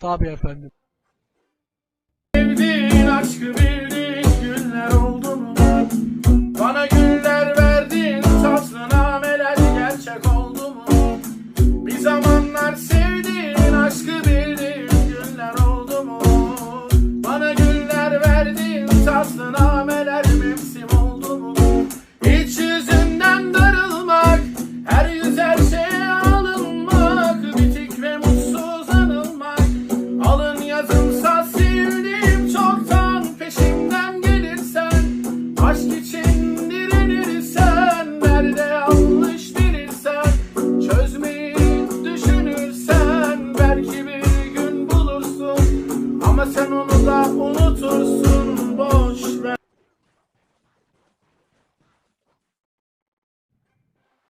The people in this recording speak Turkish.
Tabi efendim. Sevdiğin aşkı bildiğin günler oldu mu? Bana güller verdin tatlı nameler gerçek oldu mu? Bir zamanlar sevdiğin aşkı bildiğin günler oldu mu? Bana güller verdin tatlı nameler Ama sen onu da unutursun boş ver.